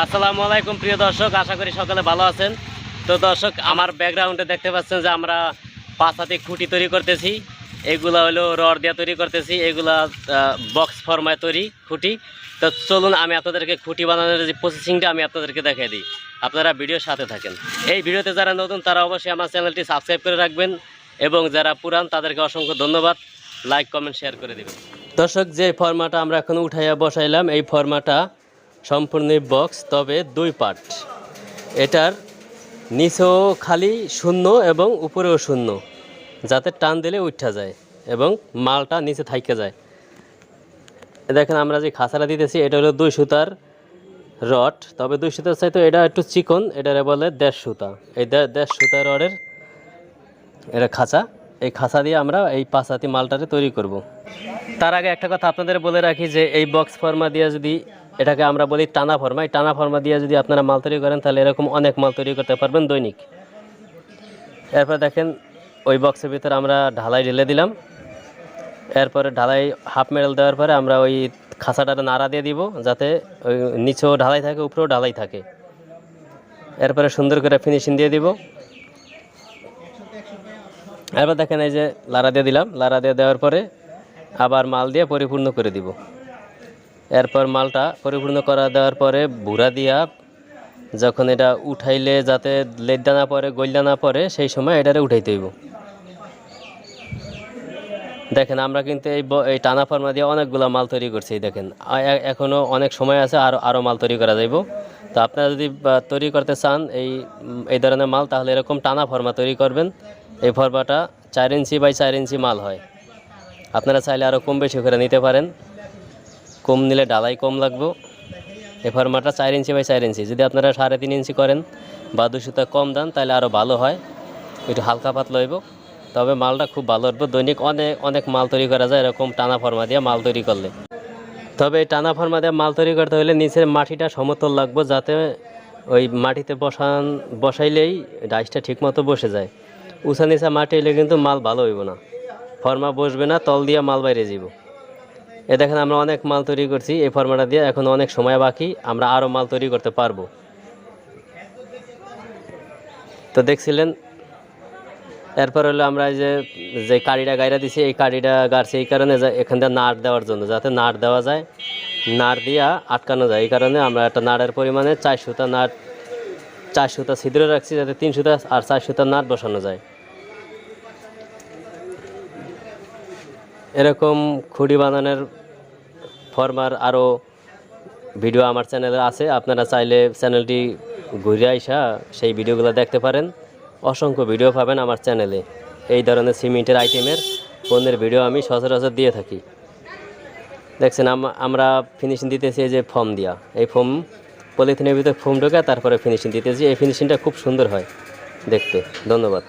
আসসালামু আলাইকুম, প্রিয় দর্শক। আশা করি সকলে ভালো আছেন। তো দর্শক, আমার ব্যাকগ্রাউন্ডে দেখতে পাচ্ছেন যে আমরা পাঁচ হাতে খুঁটি তৈরি করতেছি। এগুলা হলো রড দিয়ে তৈরি করতেছি। এগুলা বক্স ফর্মায় তৈরি খুঁটি। তো চলুন, আমি আপনাদেরকে খুঁটি বানানোর যে প্রসেসিংটা আমি আপনাদেরকে দেখাই দিই। আপনারা ভিডিওর সাথে থাকেন। এই ভিডিওতে যারা নতুন, তারা অবশ্যই আমার চ্যানেলটি সাবস্ক্রাইব করে রাখবেন এবং যারা পুরান, তাদেরকে অসংখ্য ধন্যবাদ। লাইক কমেন্ট শেয়ার করে দেবেন। দর্শক, যে ফর্মাটা আমরা এখন উঠাইয়া বসাইলাম, এই ফর্মাটা সম্পূর্ণ বক্স তবে দুই পার্ট এটার নিচেও খালি শূন্য এবং উপরেও শূন্য, যাতে টান দিলে উঠা যায় এবং মালটা নিচে থাইকে যায়। দেখেন আমরা যে খাসারা দিতেছি, এটা হলো দুই সুতার রড, তবে দুই সুতার চাইতে এটা একটু চিকন, এটারে বলে দেড় সুতা। এই দেড় সুতা রডের এটা খাঁচা। এই খাঁচা দিয়ে আমরা এই পাঁচাতি মালটারে তৈরি করব। তার আগে একটা কথা আপনাদের বলে রাখি যে এই বক্স ফর্মা দিয়ে যদি এটাকে আমরা বলি টানা ফর্মা। এই টানা ফর্মা দিয়ে যদি আপনারা মাল তৈরি করেন, তাহলে এরকম অনেক মাল তৈরি করতে পারবেন দৈনিক। এরপর দেখেন, ওই বক্সের ভিতরে আমরা ঢালাই ঢেলে দিলাম। এরপরে ঢালাই হাফ মেডেল দেওয়ার পরে আমরা ওই খাঁচাটাতে নাড়া দিয়ে দিব, যাতে ওই নিচেও ঢালাই থাকে, উপরেও ঢালাই থাকে। এরপরে সুন্দর করে ফিনিশিং দিয়ে দিব। এরপর দেখেন, এই যে লাড়া দিয়ে দিলাম। লাড়া দিয়ে দেওয়ার পরে আবার মাল দিয়ে পরিপূর্ণ করে দিব। এরপর মালটা পরিপূর্ণ করা দেওয়ার পরে ভুরা দিয়া যখন এটা উঠাইলে যাতে লেদ্দা না পড়ে গইল্লা না পড়ে, সেই সময় এটারে উঠাইতে হইব। দেখেন, আমরা কিন্তু এই এই টানা ফর্মা দিয়ে অনেকগুলো মাল তৈরি করছি, দেখেন। এখনও অনেক সময় আছে আর আরও মাল তৈরি করা যাইব। তো আপনারা যদি তৈরি করতে চান এই এই ধরনের মাল, তাহলে এরকম টানা ফর্মা তৈরি করবেন। এই ফর্মাটা চার ইঞ্চি বাই চার ইঞ্চি মাল হয়। আপনারা চাইলে আরও কম বেশি করে নিতে পারেন। কম নিলে ডালাই কম লাগবে। এই ফর্মাটা চার ইঞ্চি বাই চার ইঞ্চি। যদি আপনারা সাড়ে তিন ইঞ্চি করেন বা দুশোটা কম দেন, তাহলে আরও ভালো হয়। একটু হালকা পাতলা হইব। তবে মালটা খুব ভালো উঠবে। দৈনিক অনেক অনেক মাল তৈরি করা যায়, এরকম টানা ফর্মা দিয়ে মাল তৈরি করলে। তবে এই টানা ফর্মা দিয়ে মাল তৈরি করতে হলে নিচের মাটিটা সমতল লাগবে, যাতে ওই মাটিতে বসান, বসাইলেই ডাইসটা ঠিকমতো বসে যায়। উঁচা নিচা মাটি এলে কিন্তু মাল ভালো হইব না। ফর্মা বসবে না, তল দিয়ে মাল বাইরে যাব এ দেখেন আমরা অনেক মাল তৈরি করছি, এই ফর্মাটা দিয়ে এখন অনেক সময় বাকি, আমরা আরও মাল তৈরি করতে পারব। তো দেখছিলেন, এরপর হলো আমরা এই যে যে কাড়িটা গাইরা দিছি, এই কাড়িটা গাড়ছি এই কারণে এখান থেকে নাড় দেওয়ার জন্য, যাতে নাড় দেওয়া যায়, নাড় দিয়া আটকানো যায়, এই কারণে আমরা একটা নাড়ের পরিমাণে চার সুতা নাট চার সুতা ছিদ্র রাখছি যাতে তিন সুতা আর চার সুতা নাট বসানো যায়। এরকম খুঁড়ি বানানোর ফর্মার আরও ভিডিও আমার চ্যানেলে আছে। আপনারা চাইলে চ্যানেলটি ঘুরে আইসা সেই ভিডিওগুলো দেখতে পারেন। অসংখ্য ভিডিও পাবেন আমার চ্যানেলে। এই ধরনের সিমেন্টের আইটেমের পণ্যের ভিডিও আমি সচরাচর দিয়ে থাকি। দেখছেন, আম- আমরা ফিনিশিং দিতেছি এই যে ফর্ম দিয়া। এই ফর্ম পলিথিনের ভিতরে ফোম ঢোকা, তারপরে ফিনিশিং দিতেছি। এই ফিনিশিংটা খুব সুন্দর হয় দেখতে। ধন্যবাদ।